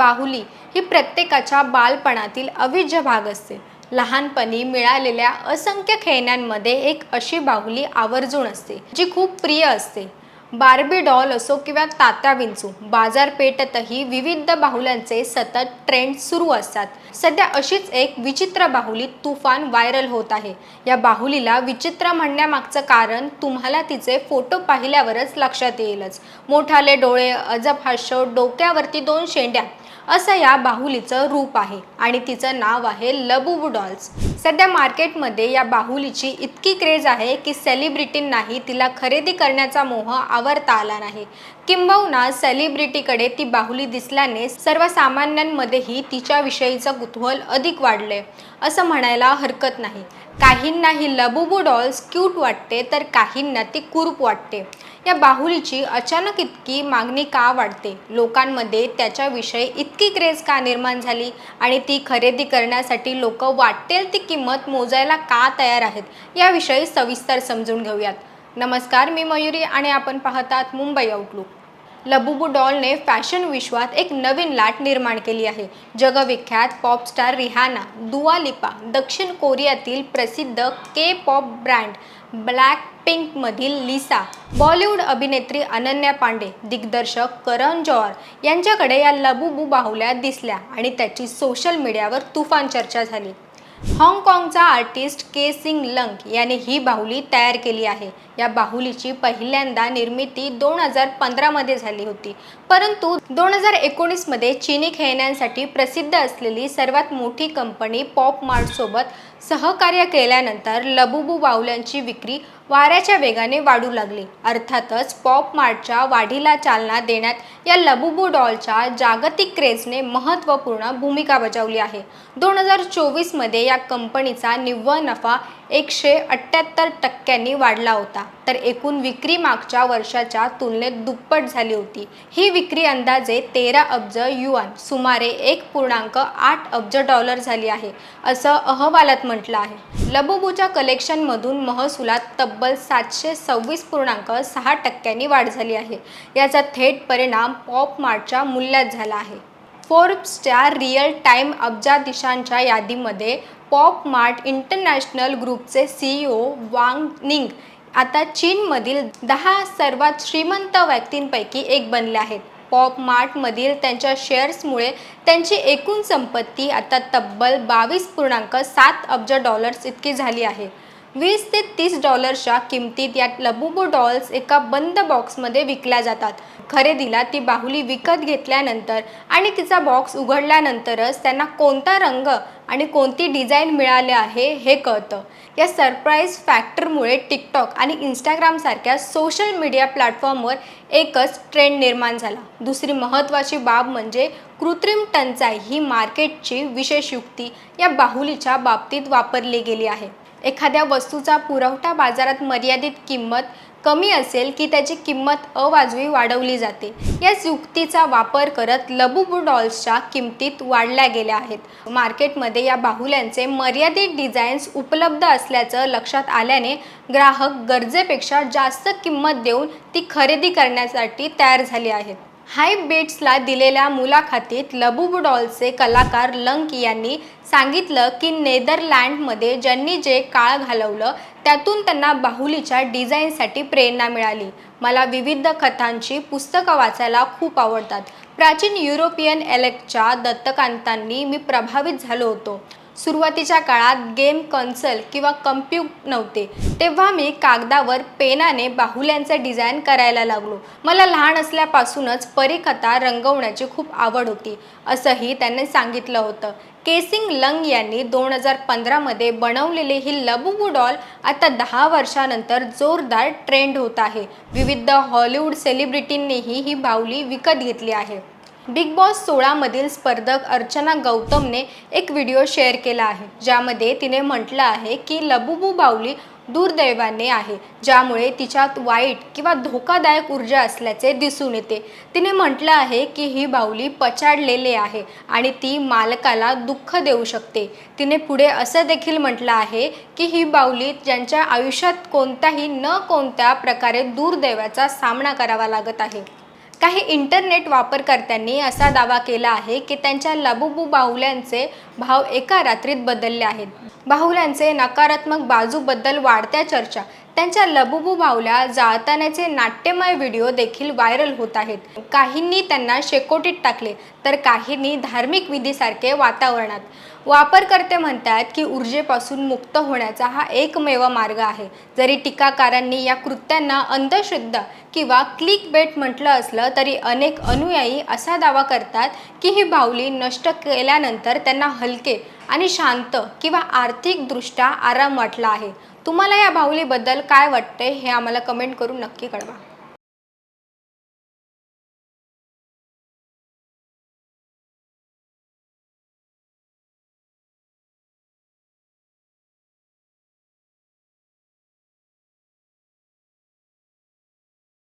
बाहुली ही प्रत्येकाच्या बालपणातील अविज्य भाग असते. लहानपणी मिळालेल्या असंख्य खेळण्यांमध्ये एक अशी बाहुली आवर्जून असते जी खूप प्रिय असते. बार्बी डॉल असो किंवा तात्या विंचू बाजारपेठेतही विविध बाहुल्यांचे सतत ट्रेंड सुरू असतात. सध्या अशीच एक विचित्र बाहुली तुफान व्हायरल होत आहे. या बाहुलीला विचित्र म्हणण्यामागचं कारण तुम्हाला तिचे फोटो पाहिल्यावरच लक्षात येईलच. मोठाले डोळे अजब हास्य डोक्यावरती दोन शेंड्या असं या बाहुलीचं रूप आहे आणि तिचं नाव आहे लबुबू डॉल्स. सध्या मार्केटमध्ये या बाहुलीची इतकी क्रेज आहे की सेलिब्रिटींनाही तिला खरेदी करण्याचा मोह आवरता आला नाही. किंबहुना सेलिब्रिटीकडे ती बाहुली दिसल्याने सर्वसामान्यांमध्येही तिच्याविषयीचं कुतूहल अधिक वाढले असं म्हणायला हरकत नाही. काहींना ही लबुबू डॉल्स क्यूट वाटते तर काहींना ती कुरूप वाटते. या बाहुलीची अचानक इतकी मागणी का वाढते? लोकांमध्ये त्याच्याविषयी इतकी क्रेज का निर्माण झाली? आणि ती खरेदी करण्यासाठी लोक वाटेल ती किंमत मोजायला का तयार आहेत? याविषयी सविस्तर समजून घेऊयात. नमस्कार मी मयुरी आणि आपण पाहतात मुंबई आउटलुक लबुबू डॉलने फॅशन विश्वात एक नवीन लाट निर्माण केली आहे. जगविख्यात पॉपस्टार रिहाना दुआ लिपा दक्षिण कोरियातील प्रसिद्ध के पॉप ब्रँड ब्लॅक पिंकमधील लिसा बॉलिवूड अभिनेत्री अनन्या पांडे दिग्दर्शक करण जौहर यांच्याकडे या लबुबू बाहुल्या दिसल्या आणि त्याची सोशल मीडियावर तुफान चर्चा झाली. हाँगकाँगचा आर्टिस्ट के सिंग लंग याने ही बाहुली तयार केली आहे. या बाहुलीची पहिल्यांदा निर्मिती दोन हजार पंधरामध्ये झाली होती. परंतु दोन हजार एकोणीसमध्ये चिनी खेळण्यांसाठी प्रसिद्ध असलेली सर्वात मोठी कंपनी पॉप मार्टसोबत सहकार्य केल्यानंतर लबुबू बाहुल्यांची विक्री वाऱ्याच्या वेगाने वाढू लागली. अर्थातच पॉप मार्टच्या वाढीला चालना देण्यात या लबुबू डॉलच्या जागतिक क्रेजने महत्त्वपूर्ण भूमिका बजावली आहे. दोन हजार चोवीसमध्ये या कंपनीचा निव्वळ नफा एकशे अठ्ठ्याहत्तर टक्क्यांनी वाढला होता. तर एकूण विक्री मागच्या वर्षाच्या तुलनेत दुप्पट झाली होती. ही विक्री अंदाजे तेरा अब्ज युआन सुमारे एक पूर्णांक आठ अब्ज डॉलर झाली आहे असं अहवालात म्हटलं आहे. लबोबूच्या कलेक्शनमधून महसुलात तब्बल सातशे सव्वीस पूर्णांक सहा टक्क्यांनी वाढ झाली आहे. याचा थेट परिणाम पॉप मार्टच्या मूल्यात झाला आहे. फोर्ब्सच्या रिअल टाईम अब्जाधीशांच्या यादीमध्ये पॉप मार्ट इंटरनॅशनल ग्रुपचे सीईओ वांग निंग आता चीनमधील दहा सर्वात श्रीमंत व्यक्तींपैकी एक बनले आहेत. पॉप मार्टमधील त्यांच्या शेअर्समुळे त्यांची एकूण संपत्ती आता तब्बल बावीस पूर्णांक सात अब्ज डॉलर्स इतकी झाली आहे. वीस ते तीस डॉलर्सच्या किमतीत या लबुबू डॉल्स एका बंद बॉक्समध्ये विकल्या जातात. खरेदीला ती बाहुली विकत घेतल्यानंतर आणि तिचा बॉक्स उघडल्यानंतरच त्यांना कोणता रंग आणि कोणती डिझाईन मिळाले आहे हे कळतं. या सरप्राईज फॅक्टरमुळे टिकटॉक आणि इंस्टाग्रामसारख्या सोशल मीडिया प्लॅटफॉर्मवर एकच ट्रेंड निर्माण झाला. दुसरी महत्त्वाची बाब म्हणजे कृत्रिम टंचाई ही मार्केटची विशेष युक्ती या बाहुलीच्या बाबतीत वापरली गेली आहे. एखाद्या वस्तूचा पुरवठा बाजारात मर्यादित किंमत कमी असेल की त्याची किंमत अवाजवी वाढवली जाते याच युक्तीचा वापर करत लबुबू डॉल्सच्या किमतीत वाढल्या गेल्या आहेत. मार्केटमध्ये या बाहुल्यांचे मर्यादित डिझाईन्स उपलब्ध असल्याचं लक्षात आल्याने ग्राहक गरजेपेक्षा जास्त किंमत देऊन ती खरेदी करण्यासाठी तयार झाली आहेत. हाय बेट्सला दिलेल्या मुलाखतीत लबुबू डॉलचे कलाकार लंक यांनी सांगितलं की नेदरलँडमध्ये ज्यांनी जे काळ घालवलं त्यातून त्यांना बाहुलीच्या डिझाईनसाठी प्रेरणा मिळाली. मला विविध कथांची पुस्तकं वाचायला खूप आवडतात. प्राचीन युरोपियन एलेक्टच्या दत्तकांतांनी मी प्रभावित झालो होतो. सुरुवातीच्या काळात गेम कन्सल किंवा कम्प्यूट नव्हते. तेव्हा मी कागदावर पेनाने बाहुल्यांचे डिझाईन करायला लागलो. मला लहान असल्यापासूनच परिकथा रंगवण्याची खूप आवड होती असंही त्यांनी सांगितलं होतं. केसिंग लंग यांनी दोन हजार पंधरामध्ये बनवलेले ही लबुबू डॉल आता दहा वर्षानंतर जोरदार ट्रेंड होत आहे. विविध हॉलिवूड सेलिब्रिटींनीही ही बाहुली विकत घेतली आहे. बिग बॉस सोळामधील स्पर्धक अर्चना गौतमने एक व्हिडिओ शेअर केला आहे ज्यामध्ये तिने म्हटलं आहे की लबुबू बाऊली दुर्दैवाने आहे ज्यामुळे तिच्यात वाईट किंवा धोकादायक ऊर्जा असल्याचे दिसून येते. तिने म्हटलं आहे की ही बाहुली पछाडलेली आहे आणि ती मालकाला दुःख देऊ शकते. तिने पुढे असं देखील म्हटलं आहे की ही बाहुली ज्यांच्या आयुष्यात कोणत्याही न कोणत्या प्रकारे दुर्दैवाचा सामना करावा लागत आहे. काही इंटरनेट वापरकर्त्यांनी असा दावा केला आहे की त्यांच्या लबुबू बाहुल्यांचे भाव एका रात्रीत बदलले आहेत. बाहुल्यांचे नकारात्मक बाजूबद्दल वाढत्या चर्चा त्यांच्या लबुबू बाहुल्या जाळतानाचे नाट्यमय व्हिडिओ देखील व्हायरल होत आहेत. काहींनी त्यांना शेकोटीत टाकले तर काहींनी धार्मिक विधीसारखे वातावरणात. वापरकर्ते म्हणतात की ऊर्जेपासून मुक्त होण्याचा हा एकमेव मार्ग आहे. जरी टीकाकारांनी या कृत्यांना अंधश्रद्धा किंवा क्लिक बेट म्हटलं असलं तरी अनेक अनुयायी असा दावा करतात की ही बाहुली नष्ट केल्यानंतर त्यांना हलके आणि शांत किंवा आर्थिकदृष्ट्या आराम वाटला आहे. तुम्हाला या बाहुलीबद्दल काय वाटते हे आम्हाला कमेंट करून नक्की कळवा.